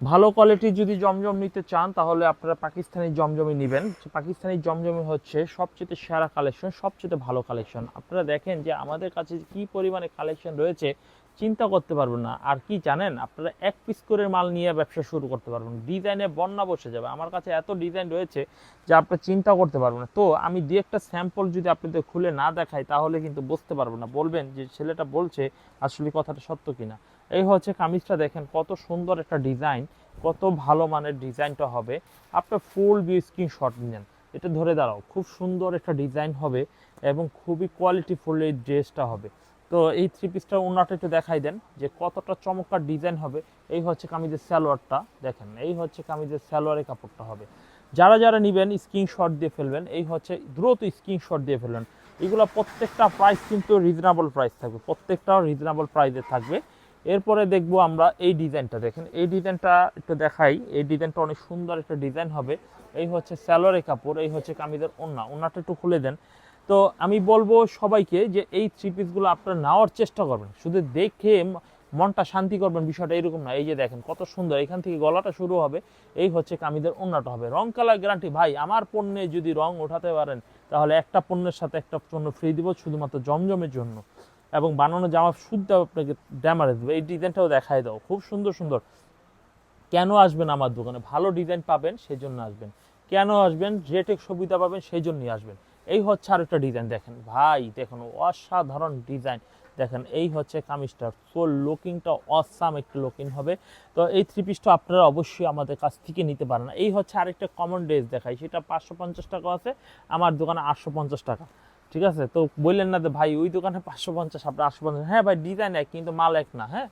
ভালো কোয়ালিটির যদি জমজম নিতে চান, তাহলে আপনারা পাকিস্তানি জমজমি নেবেন। পাকিস্তানি জমজমি হচ্ছে সবচেয়ে সেরা কালেকশন সবচেয়ে ভালো কালেকশন আপনারা দেখেন যে আমাদের কাছে কি পরিমাণে কালেকশন রয়েছে, চিন্তা করতে পারবেন না। আর কি জানেন, আপনারা এক পিস করে মাল নিয়ে ব্যবসা শুরু করতে পারবেন। ডিজাইনে বন্যা বসে যাবে। আমার কাছে এত ডিজাইন রয়েছে যে আপনারা চিন্তা করতে পারবেন না। তো আমি দু একটা স্যাম্পল যদি আপনাদের খুলে না দেখাই, তাহলে কিন্তু বুঝতে পারবেন না। বলবেন যে ছেলেটা বলছে আসলে কথাটা সত্য কিনা। এই হচ্ছে কামিজটা দেখেন, কত সুন্দর একটা ডিজাইন, কত ভালো মানের ডিজাইনটা হবে। আপনার ফুল ভিউ স্ক্রিনশট নেন। এটা ধরে দাঁড়াও, খুব সুন্দর একটা ডিজাইন হবে এবং খুবই কোয়ালিটিফুল এই ড্রেসটা হবে। তো এই থ্রি পিসটার ওনাটা একটু দেখাই দেন যে কতটা চমৎকার ডিজাইন হবে। এই হচ্ছে কামিজের স্যালোয়ারটা দেখেন, এই হচ্ছে কামিজের স্যালোয়ারের কাপড়টা হবে। যারা যারা নেবেন স্ক্রিনশট দিয়ে ফেলবেন, এই হচ্ছে দ্রুত স্ক্রিনশট দিয়ে ফেলবেন। এগুলো প্রত্যেকটা প্রাইস কিন্তু রিজনেবল প্রাইস থাকবে, প্রত্যেকটা রিজনেবল প্রাইসে থাকবে। এরপরে দেখব আমরা এই ডিজাইনটা। দেখেন, এই ডিজাইনটা একটু দেখাই। এই ডিজাইনটা অনেক সুন্দর একটা ডিজাইন হবে। এই হচ্ছে স্যালোয়ারের কাপড়, এই হচ্ছে কামিজের ওন্না। ওন্নাটা একটু খুলে দেন। তো আমি বলব সবাইকে যে এই থ্রি পিসগুলো আপনারা নেওয়ার চেষ্টা করবেন। শুধু দেখে মনটা শান্তি করবেন, বিষয়টা এরকম না। এই যে দেখেন, কত সুন্দর। এখান থেকে গলাটা শুরু হবে। এই হচ্ছে কামিদের ওন্নাটা হবে। রং কালার গ্যারান্টি ভাই, আমার পণ্যে যদি রং ওঠাতে পারেন, তাহলে একটা পণ্যের সাথে একটা পণ্য ফ্রি দিব শুধুমাত্র জমজমের জন্য। এবং বানানো জামা শুদ্ধ আপনাকে ড্যামারেজ দেবে। এই ডিজাইনটাও দেখায় দাও। খুব সুন্দর সুন্দর। কেন আসবেন আমার দোকানে? ভালো ডিজাইন পাবেন সেই জন্য আসবেন। কেন আসবেন? রেটে সুবিধা পাবেন সেই জন্যই আসবেন। এই হচ্ছে আরেকটা ডিজাইন দেখেন। ভাই, দেখুন, অসাধারণ ডিজাইন। দেখেন, এই হচ্ছে কামিজটা সো লুকিংটা অসাম একটু লুকিং হবে। তো এই থ্রি পিসটা আপনারা অবশ্যই আমাদের কাছ থেকে নিতে পারেন। এই হচ্ছে আরেকটা কমন ড্রেস দেখাই। সেটা পাঁচশো পঞ্চাশ টাকা আছে। আমার দোকানে আটশো পঞ্চাশ টাকা। ঠিক আছে? তো বললেন না ভাই, ওই দোকানে পাঁচশো পঞ্চাশ, আপনার আটশো পঞ্চাশ। হ্যাঁ ভাই ডিজাইন এক, কিন্তু মাল এক না হ্যাঁ?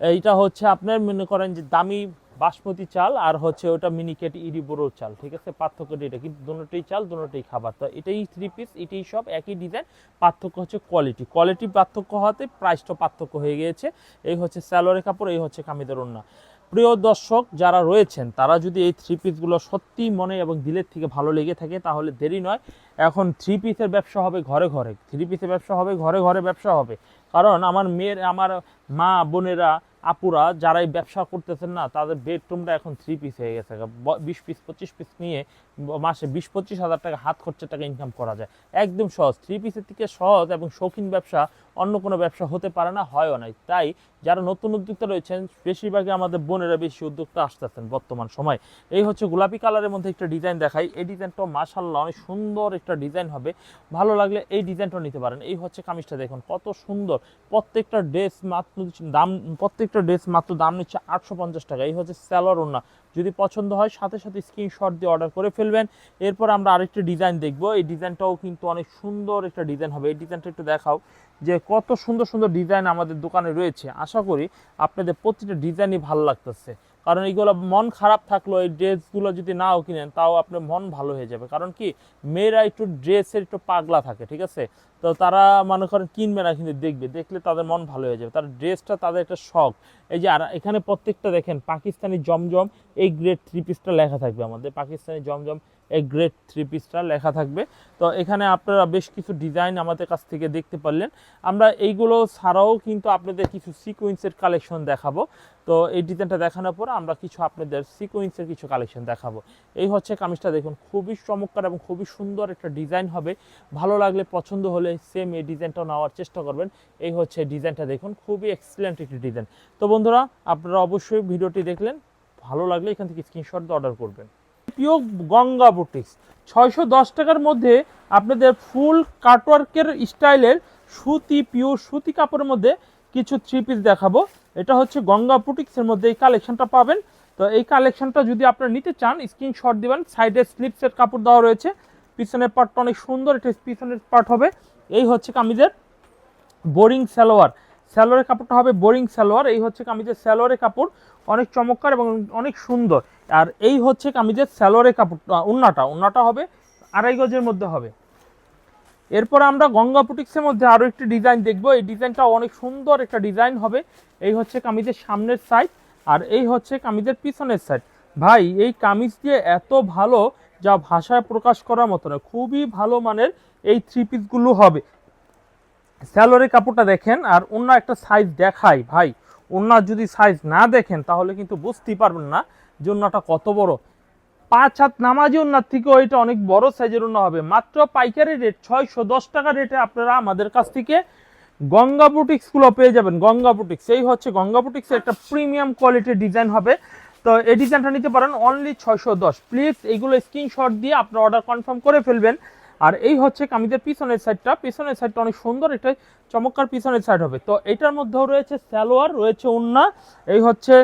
এইটা হচ্ছে আপনার মনে করেন যে, দামি বাসমতি চাল আর হচ্ছে ওটা মিনিকেট ইরিবোরো চাল, ঠিক আছে? পার্থক্যটা এটা কিন্তু দুটোই চাল, দুটোই খাবার। তো এটাই থ্রি পিস এটাই সব একই ডিজাইন পার্থক্য হচ্ছে কোয়ালিটি কোয়ালিটি পার্থক্য হওয়াতে প্রাইসটা পার্থক্য হয়ে গিয়েছে। এই হচ্ছে স্যালোয়ারের কাপড়, এই হচ্ছে কামিদের ওন্না প্রিয় দর্শক, যারা রয়েছেন, তারা যদি এই থ্রি পিসগুলো সত্যি মনে এবং দিলের থেকে ভালো লেগে থাকে, তাহলে দেরি নয়। এখন থ্রি পিসের ব্যবসা হবে ঘরে ঘরে। থ্রি পিসের ব্যবসা হবে, ঘরে ঘরে ব্যবসা হবে। কারণ আমার মেয়ের, আমার মা, বোনেরা, আপুরা যারাই ব্যবসা করতেছেন না, তাদের বেডরুমটা এখন থ্রি পিস হয়ে গেছে। বিশ পিস পঁচিশ পিস নিয়ে মাসে বিশ, পঁচিশ হাজার টাকা হাত খরচের টাকা ইনকাম করা যায়। একদম সহজ। থ্রি পিসের থেকে সহজ এবং শৌখিন ব্যবসা অন্য কোনো ব্যবসা হতে পারে না, হয়ও নাই। তাই যারা নতুন উদ্যোক্তা রয়েছেন, বেশিরভাগই আমাদের বোনেরা বেশি উদ্যোক্তা আসতেছেন বর্তমান সময়। এই হচ্ছে গোলাপি কালারের মধ্যে একটা ডিজাইন দেখাই। এই ডিজাইনটা মাশাল্লাহ অনেক সুন্দর একটা ডিজাইন হবে। ভালো লাগলে এই ডিজাইনটা নিতে পারেন। এই হচ্ছে কামিজটা দেখুন, কত সুন্দর। প্রত্যেকটা ড্রেস মাত্র দাম, প্রত্যেকটা ড্রেস মাত্র দাম নিচ্ছে আটশো পঞ্চাশ টাকা। এই হচ্ছে স্যালোয়ার ওনা যদি পছন্দ হয়, সাথে সাথে স্ক্রিনশট দিয়ে অর্ডার করে ফেলবেন। এরপর আমরা আরেকটা ডিজাইন দেখব। এই ডিজাইনটাও কিন্তু অনেক সুন্দর একটা ডিজাইন হবে। এই ডিজাইনটা একটু দেখাও যে কত সুন্দর সুন্দর ডিজাইন আমাদের দোকানে রয়েছে। আশা করি আপনাদের প্রতিটা ডিজাইনই ভালো লাগতেছে। কারণ এইগুলো মন খারাপ থাকল, এই ড্রেসগুলো যদি নাও কিনেন, তাও আপনার মন ভালো হয়ে যাবে। কারণ কি, মেয়েরা একটু ড্রেসের একটু পাগলা থাকে, ঠিক আছে? তো তারা মনে করেন কিনবে না, কিন্তু দেখবে, দেখলে তাদের মন ভালো হয়ে যাবে। তার ড্রেসটা তাদের একটা শখ। এই যে আর এখানে প্রত্যেকটা দেখেন, পাকিস্তানি জমজম, এই গ্রেড থ্রি পিসটা লেখা থাকবে আমাদের, পাকিস্তানি জমজম এই গ্রেড থ্রি পিসটা লেখা থাকবে। তো এখানে আপনারা বেশ কিছু ডিজাইন আমাদের কাছ থেকে দেখতে পারলেন। আমরা এইগুলো ছাড়াও কিন্তু আপনাদের কিছু সিকোয়েন্সের কালেকশন দেখাবো। তো এই ডিজাইনটা দেখানোর পর আমরা কিছু আপনাদের সিকোয়েন্সের কিছু কালেকশন দেখাবো। এই হচ্ছে কামিজটা দেখুন, খুবই চমৎকার এবং খুবই সুন্দর একটা ডিজাইন হবে। ভালো লাগলে, পছন্দ হলে সেম এই ডিজাইনটাও নেওয়ার চেষ্টা করবেন। এই হচ্ছে ডিজাইনটা দেখুন, খুবই এক্সিলেন্ট একটি ডিজাইন তো বন্ধুরা, আপনারা অবশ্যই ভিডিওটি দেখলেন। ভালো লাগলে এখান থেকে স্ক্রিনশট অর্ডার করবেন। পিও গঙ্গা বুটিক্স ছয়শো দশ টাকার মধ্যে আপনাদের ফুল কাটওয়ার্কের স্টাইলের সুতি পিওর সুতি কাপড়ের মধ্যে কিছু থ্রি পিস দেখাবো। এটা হচ্ছে গঙ্গা বুটিক্সের মধ্যে এই কালেকশনটা পাবেন। তো এই কালেকশনটা যদি আপনারা নিতে চান স্ক্রিনশট দিবেন সাইডে স্লিপসের কাপড় দেওয়া রয়েছে। পিছনের পার্টটা অনেক সুন্দর, এটা পিছনের পার্ট হবে। এই হচ্ছে কামিজের বোরিং সালোয়ার। সালোয়ারের কাপড়টা হবে বোরিং সালোয়ার। এই হচ্ছে কামিজের সালোয়ারের কাপড়। অনেক চমৎকার এবং অনেক সুন্দর। আর এই হচ্ছে কামিজের সালোয়ারের কাপড়টা উন্নাটা উন্নাটা হবে আড়াই গজের মধ্যে হবে। এরপর আমরা গঙ্গা বুটিক্সের মধ্যে আরও একটি ডিজাইন দেখব। এই ডিজাইনটা অনেক সুন্দর একটা ডিজাইন হবে। এই হচ্ছে কামিজের সামনের সাইড আর এই হচ্ছে কামিজের পিছনের সাইড ভাই, এই কামিজ দিয়ে এত ভালো যা ভাষায় প্রকাশ করার মতো না, খুবই ভালো মানের এই থ্রি পিসগুলো হবে। স্যালোয়ারের কাপড়টা দেখেন আর অন্য একটা সাইজ দেখাই, ভাই। ওনার যদি সাইজ না দেখেন, তাহলে কিন্তু বুঝতেই পারবেন না যে ওনাটা কত বড়। পাঁচ হাত নামাজি ওনার থেকেও এটা অনেক বড় সাইজের ওনা হবে। মাত্র পাইকারি রেট ছয়শো দশ টাকা রেটে আপনারা আমাদের কাছ থেকে গঙ্গা বুটিক্সগুলো পেয়ে যাবেন। গঙ্গা বুটিক্স এই হচ্ছে গঙ্গা বুটিক্সের একটা প্রিমিয়াম কোয়ালিটির ডিজাইন হবে। তো এই ডিজাইনটা নিতে পারেন অনলি ছয়শো দশ। প্লিজ এইগুলো স্ক্রিনশট দিয়ে আপনার অর্ডার কনফার্ম করে ফেলবেন। আর এই হচ্ছে কামিজের পিছনের সাইডটা পিছনের সাইডটা অনেক সুন্দর এটা চমৎকার পিছনের সাইড হবে। তো এটার মধ্যেও রয়েছে স্যালোয়ার রয়েছে ওন্না এই হচ্ছে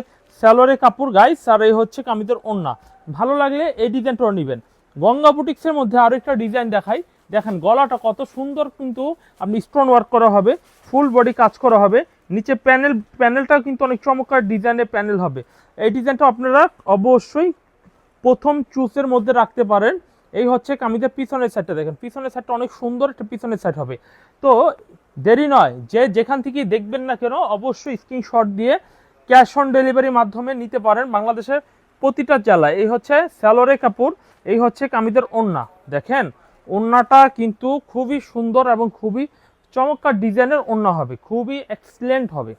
সালোয়ারের কাপড় গাইস আর এই হচ্ছে কামিজের ওন্না ভালো লাগলে এই ডিজাইনটাও নেবেন। গঙ্গা বুটিক্সের মধ্যে আরও একটা ডিজাইন দেখাই। দেখেন, গলাটা কত সুন্দর কিন্তু আপনি স্টোন ওয়ার্ক করা হবে ফুল বডি কাজ করা হবে। নিচে প্যানেল প্যানেলটাও কিন্তু অনেক চমৎকার ডিজাইনের প্যানেল হবে। এই ডিজাইনটা আপনারা অবশ্যই প্রথম চুসের মধ্যে রাখতে পারেন। এই হচ্ছে কামিজের পিছনের সাইডটা দেখেন, পিছনের সাইডটা অনেক সুন্দর একটা পিছনের সাইড হবে। তো দেরি নয়, যে যেখান থেকেই দেখবেন না কেন, অবশ্যই স্ক্রিনশট দিয়ে ক্যাশ অন ডেলিভারির মাধ্যমে নিতে পারেন বাংলাদেশের প্রতিটা জেলায়। এই হচ্ছে স্যালোরে কাপড়, এই হচ্ছে কামিজের ওন্না দেখেন ওন্নাটা কিন্তু খুবই সুন্দর এবং খুবই চমৎকার ডিজাইনের ওন্না হবে, খুবই এক্সিলেন্ট হবে।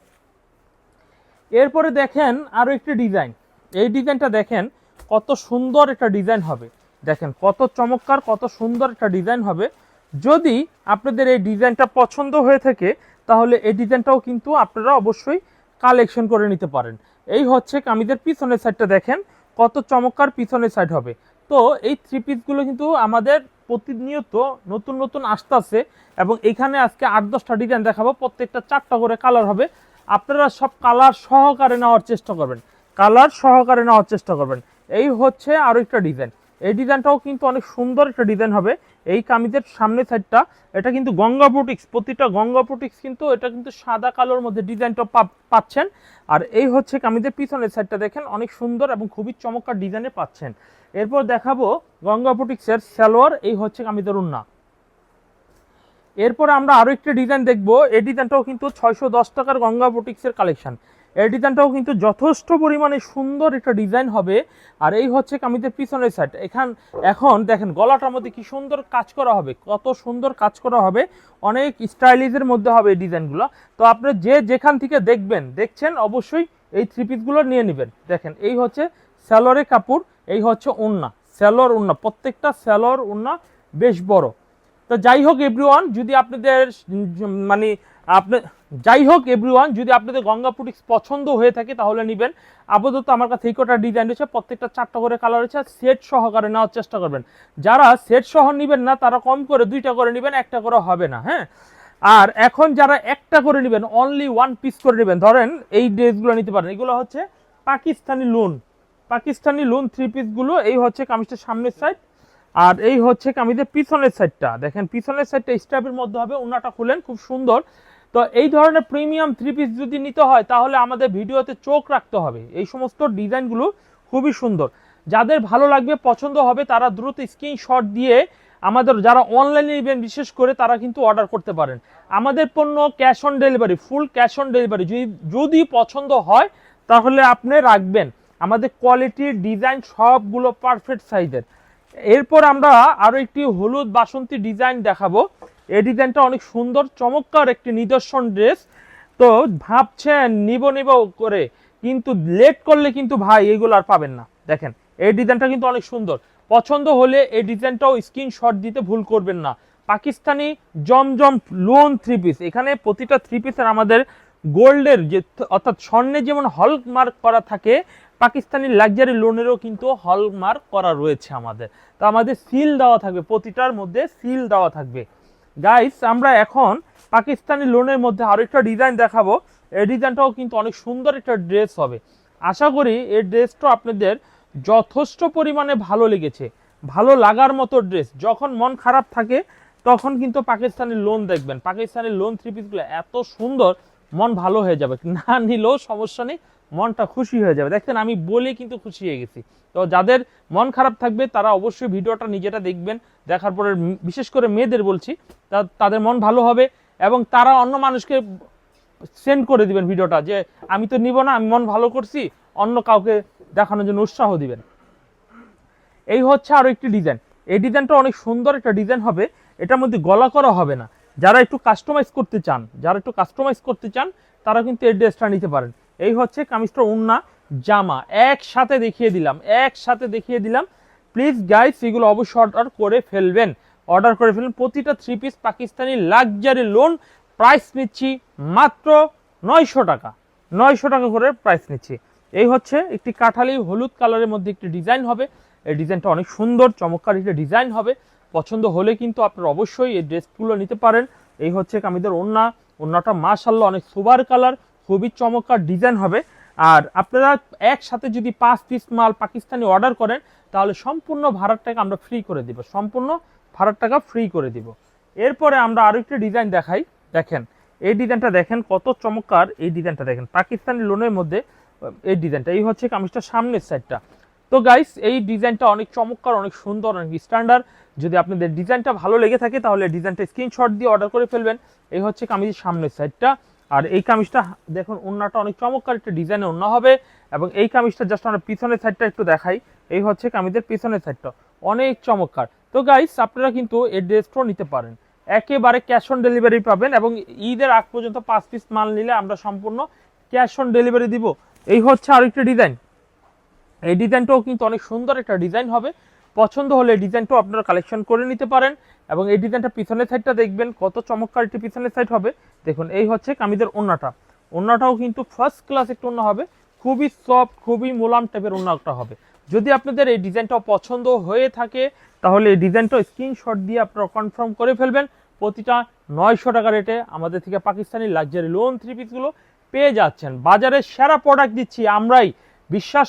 এরপরে দেখেন আরও একটি ডিজাইন। এই ডিজাইনটা দেখেন কত সুন্দর একটা ডিজাইন হবে। দেখেন কত চমৎকার, কত সুন্দর একটা ডিজাইন হবে। যদি আপনাদের এই ডিজাইনটা পছন্দ হয়ে থাকে, তাহলে এই ডিজাইনটাও কিন্তু আপনারা অবশ্যই কালেকশন করে নিতে পারেন। এই হচ্ছে কামিজের পিছনের সাইডটা দেখেন, কত চমৎকার পিছনের সাইড হবে। তো এই থ্রি পিসগুলো কিন্তু আমাদের প্রতিনিয়ত নতুন নতুন আসতেছে এবং এখানে আজকে আট, দশটা ডিজাইন দেখাবো, প্রত্যেকটা চারটা করে কালার হবে। আপনারা সব কালার সহকারে নেওয়ার চেষ্টা করবেন। কালার সহকারে নেওয়ার চেষ্টা করবেন। এই হচ্ছে আরও একটা ডিজাইন এই ডিজাইনটাও কিন্তু অনেক সুন্দর একটা ডিজাইন হবে। এই কামিজের সামনের সাইডটা এটা কিন্তু গঙ্গা বুটিক্স প্রতিটা গঙ্গা বুটিক্স কিন্তু এটা কিন্তু সাদা কালোর মধ্যে ডিজাইনটা পাচ্ছেন। আর এই হচ্ছে কামিজের পিছনের সাইডটা দেখেন, অনেক সুন্দর এবং খুবই চমৎকার ডিজাইনে পাচ্ছেন। এরপর দেখাবো গঙ্গা বুটিক্সের সালোয়ার, এই হচ্ছে কামিজের উন্না এরপর আমরা আরও একটি ডিজাইন দেখব। এই ডিজাইনটাও কিন্তু ছয়শো দশ টাকার গঙ্গা বুটিক্সের কালেকশন এই ডিজাইনটাও কিন্তু যথেষ্ট পরিমাণে সুন্দর একটা ডিজাইন হবে। আর এই হচ্ছে কামিজের পিছনের সাইড এখান এখন দেখেন, গলাটার মধ্যে কি সুন্দর কাজ করা হবে, কত সুন্দর কাজ করা হবে। অনেক স্টাইলিজের মধ্যে হবে এই ডিজাইনগুলো। তো আপনি যে যেখান থেকে দেখবেন, দেখছেন, অবশ্যই এই থ্রি পিসগুলো নিয়ে নেবেন। দেখেন, এই হচ্ছে স্যালোরে কাপড়, এই হচ্ছে ওন্না স্যালোর ওন্না প্রত্যেকটা স্যালোর ওন্না বেশ বড়। তো যাই হোক এভরিওয়ান যদি আপনাদের মানে আপনি যাই হোক এভরিওয়ান যদি আপনাদের গঙ্গা পুটিক্স পছন্দ হয়ে থাকে তাহলে নেবেন। আপাতত আমার কাছে এই কটা ডিজাইন রয়েছে, প্রত্যেকটা চারটা করে কালার রয়েছে সেট সহকারে নেওয়ার চেষ্টা করবেন। যারা সেট সহ নেবেন না, তারা কম করে দুইটা করে নেবেন, একটা করে হবে না হ্যাঁ? আর এখন যারা একটা করে নেবেন অনলি ওয়ান পিস করে নেবেন, ধরেন এই ড্রেসগুলো নিতে পারেন, এগুলো হচ্ছে Pakistani lawn Pakistani lawn three পিসগুলো এই হচ্ছে কামিজটার সামনের সাইড আর এই হচ্ছে কামিজের পিছনের সাইডটা দেখেন পিছনের সাইডটা স্ট্যাপের মধ্যে হবে ওনাটা খুলেন, খুব সুন্দর। তো এই ধরনের প্রিমিয়াম থ্রি পিস যদি নিতে হয়, তাহলে আমাদের ভিডিওতে চোখ রাখতে হবে। এই সমস্ত ডিজাইনগুলো খুবই সুন্দর। যাদের ভালো লাগবে, পছন্দ হবে, তারা দ্রুত স্ক্রিনশট দিয়ে আমাদের যারা অনলাইনে নেবেন বিশেষ করে, তারা কিন্তু অর্ডার করতে পারেন। আমাদের পণ্য cash on delivery full cash on delivery যদি যদি পছন্দ হয়, তাহলে আপনি রাখবেন। আমাদের কোয়ালিটি ডিজাইন সবগুলো পারফেক্ট সাইজের এরপর আমরা আরও একটি হলুদ বাসন্তী ডিজাইন দেখাবো। এই ডিজাইনটা অনেক সুন্দর, চমৎকার একটি নিদর্শন ড্রেস। তো ভাবছেন নিব নিব করে, কিন্তু লেট করলে কিন্তু ভাই এগুলো আর পাবেন না। দেখেন, এই ডিজাইনটা কিন্তু অনেক সুন্দর। পছন্দ হলে এই ডিজাইনটাও স্ক্রিনশট দিতে ভুল করবেন না। Pakistani Zamzam lawn three piece এখানে প্রতিটা থ্রি পিসের আমাদের গোল্ডের যে, অর্থাৎ স্বর্ণে যেমন হলমার্ক করা থাকে পাকিস্তানি লাক্সারি লোনেরও কিন্তু হলমার্ক করা রয়েছে আমাদের। তো আমাদের সিল দেওয়া থাকবে, প্রতিটার মধ্যে সিল দেওয়া থাকবে। গাইস আমরা এখন পাকিস্তানি লোনের মধ্যে আরও একটা ডিজাইন দেখাবো। এই ডিজাইনটাও কিন্তু অনেক সুন্দর একটা ড্রেস হবে। আশা করি এই ড্রেসটা আপনাদের যথেষ্ট পরিমাণে ভালো লেগেছে। ভালো লাগার মতো ড্রেস যখন মন খারাপ থাকে, তখন কিন্তু পাকিস্তানি লোন দেখবেন। পাকিস্তানি লোন থ্রি পিসগুলো এত সুন্দর, মন ভালো হয়ে যাবে। না নিলেও সমস্যা নেই। মনটা খুশি হয়ে যাবে। দেখছেন আমি বলে কিন্তু খুশি হয়ে গেছি। তো যাদের মন খারাপ থাকবে, তারা অবশ্যই ভিডিওটা নিজেটা দেখবেন, দেখার পরে বিশেষ করে মেয়েদের বলছি তাদের মন ভালো হবে এবং তারা অন্য মানুষকে সেন্ড করে দিবেন ভিডিওটা, যে আমি তো নিব না, আমি মন ভালো করছি, অন্য কাউকে দেখানোর জন্য উৎসাহ দিবেন। এই হচ্ছে আরও একটি ডিজাইন এই ডিজাইনটা অনেক সুন্দর একটা ডিজাইন হবে, এটার মধ্যে গলা করা হবে না। যারা একটু কাস্টমাইজ করতে চান, যারা একটু কাস্টমাইজ করতে চান, তারা কিন্তু এই ড্রেসটা নিতে পারেন। এই হচ্ছে কামিজটা উন্না জামা। একসাথে দেখিয়ে দিলাম, একসাথে দেখিয়ে দিলাম। প্লিজ গাইস এগুলো অবশ্যই অর্ডার করে ফেলবেন। অর্ডার করে ফেলবেন। প্রতিটা three piece Pakistani luxury lawn price নিচ্ছি মাত্র নয়শো টাকা। নয়শো টাকা করে প্রাইস নিচ্ছি। এই হচ্ছে একটি কাঠালি, হলুদ কালারের মধ্যে একটি ডিজাইন হবে। এই ডিজাইনটা অনেক সুন্দর, চমৎকার একটি ডিজাইন হবে। পছন্দ হলে কিন্তু আপনারা অবশ্যই এই ড্রেসগুলো নিতে পারেন। এই হচ্ছে কামিদের ওন্না। ওন্নাটা মাশাল্লাহ অনেক সুবার কালার খুবই চমৎকার ডিজাইন হবে। আর আপনারা একসাথে যদি পাঁচ পিস মাল পাকিস্তানি অর্ডার করেন, তাহলে সম্পূর্ণ ভাড়ার টাকা আমরা ফ্রি করে দিব। সম্পূর্ণ ভাড়ার টাকা ফ্রি করে দিব। এরপরে আমরা আরও একটি ডিজাইন দেখাই। দেখেন, এই ডিজাইনটা দেখেন কত চমৎকার। এই ডিজাইনটা দেখেন, পাকিস্তানি লোনের মধ্যে, এই ডিজাইনটা এই হচ্ছে কামিজটার সামনের সাইডটা তো গাইস এই ডিজাইনটা অনেক চমৎকার, অনেক সুন্দর, অনেক স্ট্যান্ডার্ড যদি আপনাদের ডিজাইনটা ভালো লেগে থাকে, তাহলে ডিজাইনটা স্ক্রিনশট দিয়ে অর্ডার করে ফেলবেন। এই হচ্ছে কামিজের সামনের সাইডটা আর এই কামিজটা, দেখুন ওন্নাটা অনেক চমৎকার একটা ডিজাইনে ওন্না হবে এবং এই কামিজটা জাস্ট আমরা পিছনের সাইডটা একটু দেখাই। এই হচ্ছে কামিজের পিছনের সাইডটা অনেক চমৎকার। তো গাইস আপনারা কিন্তু এই ড্রেসটাও নিতে পারেন। একেবারে ক্যাশ অন ডেলিভারি পাবেন এবং ঈদের আগ পর্যন্ত পাঁচ পিস মাল নিলে আমরা সম্পূর্ণ ক্যাশ অন ডেলিভারি দিব। এই হচ্ছে আরেকটা ডিজাইন এই ডিজাইনটাও কিন্তু অনেক সুন্দর একটা ডিজাইন হবে। পছন্দ হলে ডিজাইনটাও আপনারা কালেকশন করে নিতে পারেন এবং এই ডিজাইনটা পিছনের সাইডটা দেখবেন কত চমৎকার একটি পিছনের সাইড হবে। দেখুন, এই হচ্ছে কামিদের ওন্নাটা। ওন্নাটাও কিন্তু ফার্স্ট ক্লাস একটা ওন্না হবে। খুবই সফট খুবই মোলাম টাইপের ওন্নাটা হবে। যদি আপনাদের এই ডিজাইনটাও পছন্দ হয়ে থাকে, তাহলে এই ডিজাইনটা স্ক্রিনশট দিয়ে আপনারা কনফার্ম করে ফেলবেন। প্রতিটা নয়শো টাকা রেটে আমাদের থেকে পাকিস্তানি লাক্সারি লোন থ্রি পিসগুলো পেয়ে যাচ্ছেন। বাজারে সেরা প্রোডাক্ট দিচ্ছি আমরাই। বিশ্বাস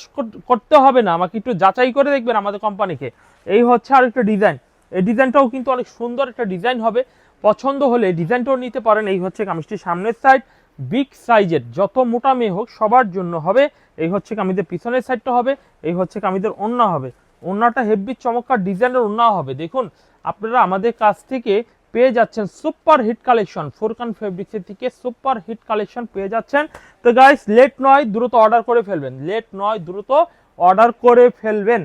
করতে হবে না। আমাকে একটু যাচাই করে দেখবেন আমাদের কোম্পানিকে। এই হচ্ছে আর একটা ডিজাইন এই ডিজাইনটাও কিন্তু অনেক সুন্দর একটা ডিজাইন হবে। পছন্দ হলে ডিজাইনটাও নিতে পারেন। এই হচ্ছে কামিজটির সামনের সাইড বিগ সাইজের যত মোটা মেয়ে হোক, সবার জন্য হবে। এই হচ্ছে কামিজের পিছনের সাইডটা হবে। এই হচ্ছে কামিজের ওন্না হবে। ওন্নাটা হেভি চমৎকার ডিজাইনের ওন্না হবে। দেখুন, আপনারা আমাদের কাছ থেকে পেয়ে যাচ্ছেন সুপার হিট কালেকশন। ফোরকান ফেব্রিক্সের থেকে সুপার হিট কালেকশন পেয়ে যাচ্ছেন। তো গাইস লেট নয়, দ্রুত অর্ডার করে ফেলবেন। লেট নয়, দ্রুত অর্ডার করে ফেলবেন।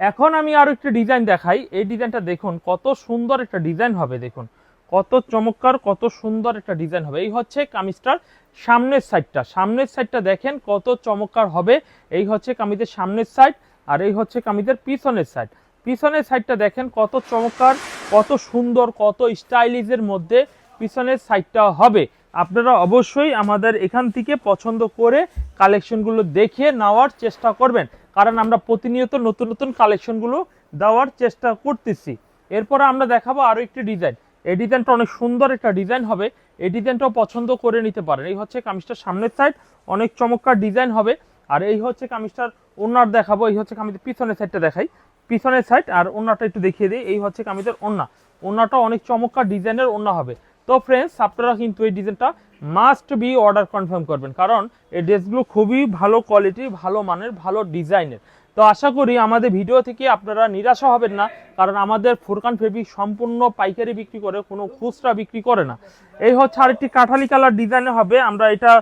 এখন আমি আরও একটা ডিজাইন দেখাই। এই ডিজাইনটা দেখুন, কত সুন্দর একটা ডিজাইন হবে, দেখুন। কত চমৎকার, কত সুন্দর একটা ডিজাইন হবে। এই হচ্ছে কামিজটার সামনের সাইডটা সামনের সাইডটা দেখেন, কত চমৎকার হবে। এই হচ্ছে কামিজের সামনের সাইড আর এই হচ্ছে কামিজের পিছনের সাইড পিছনের সাইডটা দেখেন, কত চমৎকার। কত সুন্দর, কত স্টাইলিশের মধ্যে পিছনের সাইডটা হবে। আপনারা অবশ্যই আমাদের এখান থেকে পছন্দ করে কালেকশনগুলো দেখে নেওয়ার চেষ্টা করবেন। কারণ আমরা প্রতিনিয়ত নতুন নতুন কালেকশনগুলো দেওয়ার চেষ্টা করতেছি। এরপরে আমরা দেখাবো আরও একটি ডিজাইন এই ডিজাইনটা অনেক সুন্দর একটা ডিজাইন হবে। এই ডিজাইনটাও পছন্দ করে নিতে পারেন। এই হচ্ছে কামিজটার সামনের সাইড অনেক চমৎকার ডিজাইন হবে। আর এই হচ্ছে কামিজটার ওনার দেখাবো। এই হচ্ছে কামিজের পিছনের সাইডটা দেখাই। পিছনের সাইড আর ওনাটা একটু দেখিয়ে দিই। এই হচ্ছে কামিজের ওন্না। ওন্নাটা অনেক চমৎকার ডিজাইনের ওন্না হবে। তো ফ্রেন্ডস আপনারা কিন্তু এই ডিজাইনটা মাস্ট বি অর্ডার কনফার্ম করবেন। কারণ এই ড্রেসগুলো খুবই ভালো কোয়ালিটির ভালো মানের, ভালো ডিজাইনের। তো আশা করি আমাদের ভিডিও থেকে আপনারা নিরাশা হবেন না, কারণ আমাদের ফুরকান ফেব্রিক সম্পূর্ণ পাইকারি বিক্রি করে, কোনো খুচরা বিক্রি করে না। এই হচ্ছে আরেকটি কাঠালি কালার ডিজাইনে হবে। আমরা এটা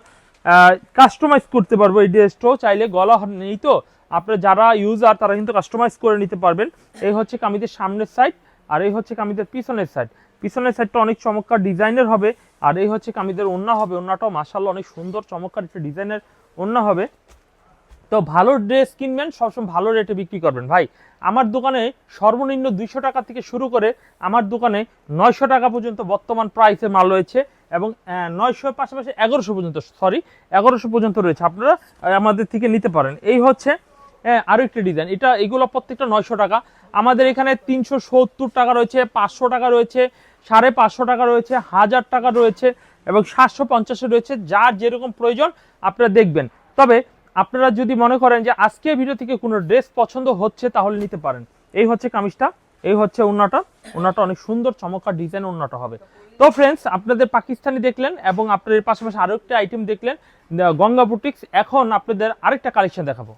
কাস্টমাইজ করতে পারব এই ড্রেসটাও চাইলে গলা নেই তো। আপনারা যারা ইউজার তারা কিন্তু কাস্টমাইজ করে নিতে পারবেন। এই হচ্ছে কামিজের সামনের সাইড আর এই হচ্ছে কামিজের পিছনের সাইড পিছনের সাইডটা অনেক চমৎকার ডিজাইনের হবে, আর এই হচ্ছে কামিজের ওন্না হবে। ওন্নাটাও মাসাল্লাহ অনেক সুন্দর, চমৎকার একটা ডিজাইনের ওন্না হবে। তো ভালো ড্রেস কিনবেন, সবসময় ভালো রেটে বিক্রি করবেন। ভাই, আমার দোকানে সর্বনিম্ন দুইশো টাকা থেকে শুরু করে আমার দোকানে নয়শো টাকা পর্যন্ত বর্তমান প্রাইসে মাল রয়েছে এবং নয়শো পাশাপাশি এগারোশো পর্যন্ত সরি এগারোশো পর্যন্ত রয়েছে। আপনারা আমাদের থেকে নিতে পারেন। এই হচ্ছে হ্যাঁ আরও একটি ডিজাইন এটা এগুলো প্রত্যেকটা নয়শো টাকা। আমাদের এখানে তিনশো সত্তর টাকা রয়েছে, পাঁচশো টাকা রয়েছে, সাড়ে পাঁচশো টাকা রয়েছে, হাজার টাকা রয়েছে এবং সাতশো পঞ্চাশে রয়েছে। যার যেরকম প্রয়োজন আপনারা দেখবেন। তবে আপনারা যদি মনে করেন যে আজকে ভিডিও থেকে কোনো ড্রেস পছন্দ হচ্ছে তাহলে নিতে পারেন। এই হচ্ছে কামিজটা, এই হচ্ছে ওন্নাটা ওন্নাটা অনেক সুন্দর, চমৎকার ডিজাইন ওন্নাটা হবে। তো ফ্রেন্ডস আপনাদের পাকিস্তানি দেখলেন এবং আপনাদের পাশাপাশি আরও একটা আইটেম দেখলেন গঙ্গা বুটিক্স এখন আপনাদের আরেকটা কালেকশন দেখাবো।